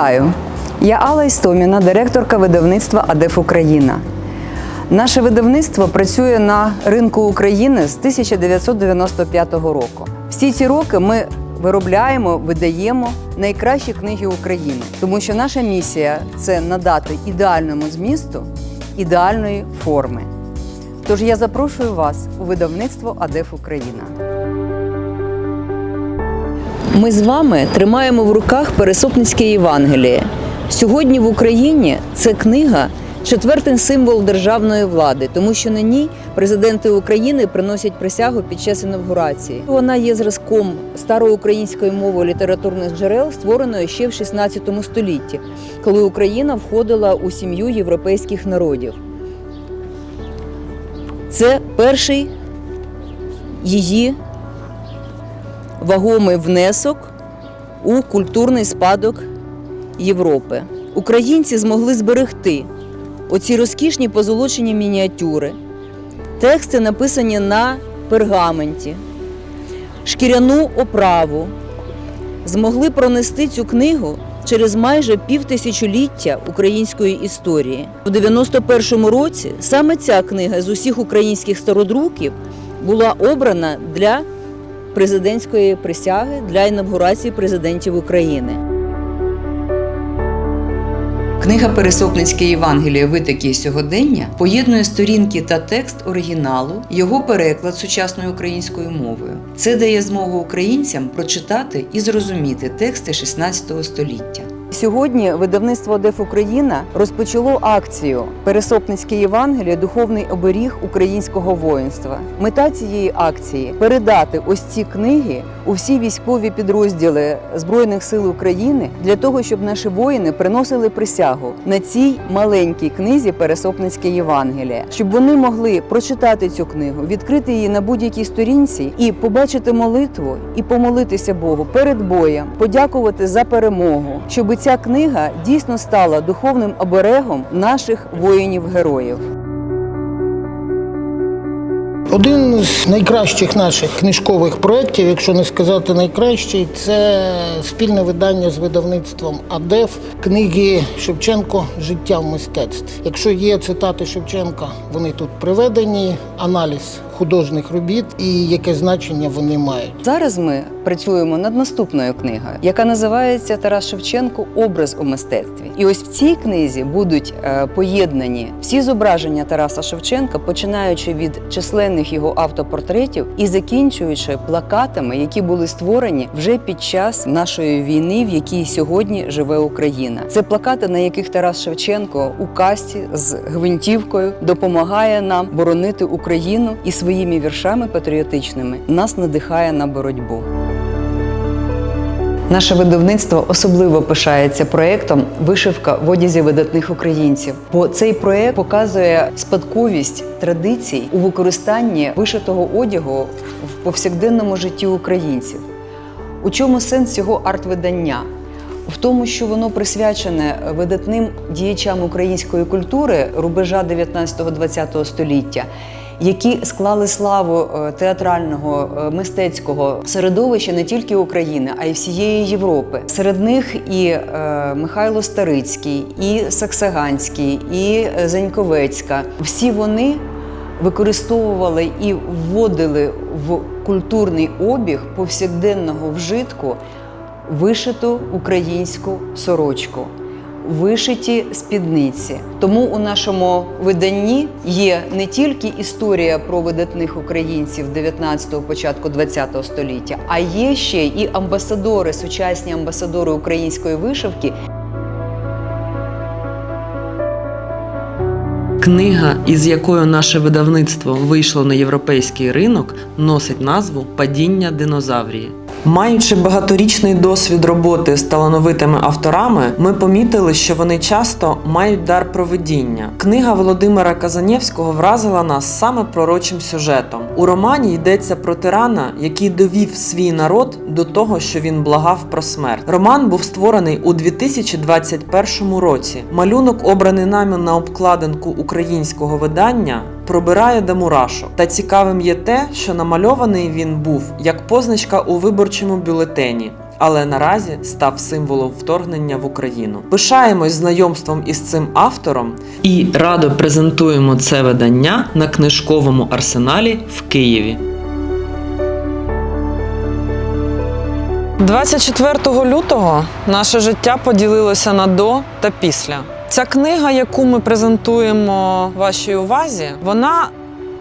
Вітаю! Я Алла Істоміна, директорка видавництва АДЕФ Україна. Наше видавництво працює на ринку України з 1995 року. Всі ці роки ми виробляємо, видаємо найкращі книги України, тому що наша місія це надати ідеальному змісту ідеальної форми. Тож я запрошую вас у видавництво АДЕФ Україна. Ми з вами тримаємо в руках Пересопницьке Євангеліє. Сьогодні в Україні це книга четвертий символ державної влади, тому що на ній президенти України приносять присягу під час інавгурації. Вона є зразком староукраїнської мови літературних джерел, створеної ще в 16 столітті, коли Україна входила у сім'ю європейських народів. Це перший її вагомий внесок у культурний спадок Європи. Українці змогли зберегти оці розкішні позолочені мініатюри, тексти написані на пергаменті, шкіряну оправу. Змогли пронести цю книгу через майже півтисячоліття української історії. У 91-му році саме ця книга з усіх українських стародруків була обрана для президентської присяги для інавгурації президентів України. Книга Пересопницьке Євангеліє Витоки сьогодення поєднує сторінки та текст оригіналу, його переклад сучасною українською мовою. Це дає змогу українцям прочитати і зрозуміти тексти 16 століття. Сьогодні видавництво ДЕФ Україна розпочало акцію Пересопницьке Євангеліє духовний оберіг українського воїнства. Мета цієї акції передати ось ці книги у всі військові підрозділи Збройних сил України для того, щоб наші воїни приносили присягу на цій маленькій книзі Пересопницьке Євангеліє, щоб вони могли прочитати цю книгу, відкрити її на будь-якій сторінці і побачити молитву і помолитися Богу перед боєм, подякувати за перемогу, щоб ця книга дійсно стала духовним оберегом наших воїнів-героїв. Один з найкращих наших книжкових проєктів, якщо не сказати найкращий, це спільне видання з видавництвом АДЕФ книги Шевченко Життя в мистецтві. Якщо є цитати Шевченка, вони тут приведені, аналіз художніх робіт і яке значення вони мають. Зараз ми працюємо над наступною книгою, яка називається Тарас Шевченко Образ у мистецтві. І ось в цій книзі будуть е, поєднані всі зображення Тараса Шевченка, починаючи від численних його автопортретів і закінчуючи плакатами, які були створені вже під час нашої війни, в якій сьогодні живе Україна. Це плакати, на яких Тарас Шевченко у касті з гвинтівкою допомагає нам боронити Україну і своїми віршами патріотичними нас надихає на боротьбу. Наше видавництво особливо пишається проєктом Вишивка в одязі видатних українців. Бо цей проєкт показує спадковість традицій у використанні вишитого одягу в повсякденному житті українців. У чому сенс цього арт-видання? В тому, що воно присвячене видатним діячам української культури рубежа 19-20 століття, які склали славу е, театрального е, мистецького середовища не тільки України, а й всієї Європи. Серед них і е, Михайло Старицький, і Саксаганський, і Заньковецька. Всі вони використовували і вводили в культурний обіг повсякденного вжитку вишиту українську сорочку, вишиті спідниці. Тому у нашому виданні є не тільки історія про видатних українців 19-го, початку 20-го століття, а є ще і амбасадори, сучасні амбасадори української вишивки, Книга, із якою наше видавництво вийшло на європейський ринок, носить назву Падіння динозаврії. Маючи багаторічний досвід роботи з талановитими авторами, ми помітили, що вони часто мають дар провидіння. Книга Володимира Казанєвського вразила нас саме пророчим сюжетом. У романі йдеться про тирана, який довів свій народ до того, що він благав про смерть. Роман був створений у 2021 році. Малюнок, обраний нами на обкладинку українського видання, пробирає до мурашок. Та цікавим є те, що намальований він був як позначка у виборчому бюлетені. але наразі став символом вторгнення в Україну. Пишаємось знайомством із цим автором і радо презентуємо це видання на книжковому арсеналі в Києві. 24 лютого наше життя поділилося на до та після. Ця книга, яку ми презентуємо вашій увазі, вона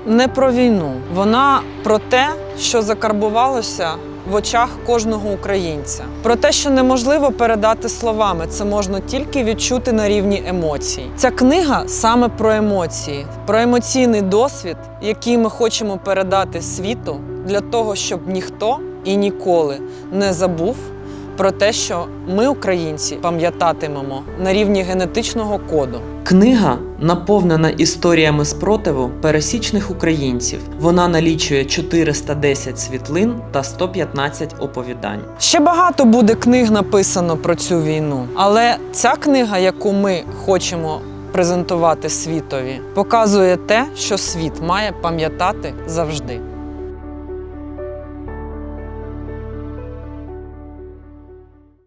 не про війну, вона про те, що закарбувалося в очах кожного українця, про те, що неможливо передати словами, це можна тільки відчути на рівні емоцій. Ця книга саме про емоції, про емоційний досвід, який ми хочемо передати світу для того, щоб ніхто і ніколи не забув про те, що ми, українці, пам'ятатимемо на рівні генетичного коду. Книга наповнена історіями спротиву пересічних українців. Вона налічує 410 світлин та 115 оповідань. Ще багато буде книг написано про цю війну, але ця книга, яку ми хочемо презентувати світові, показує те, що світ має пам'ятати завжди.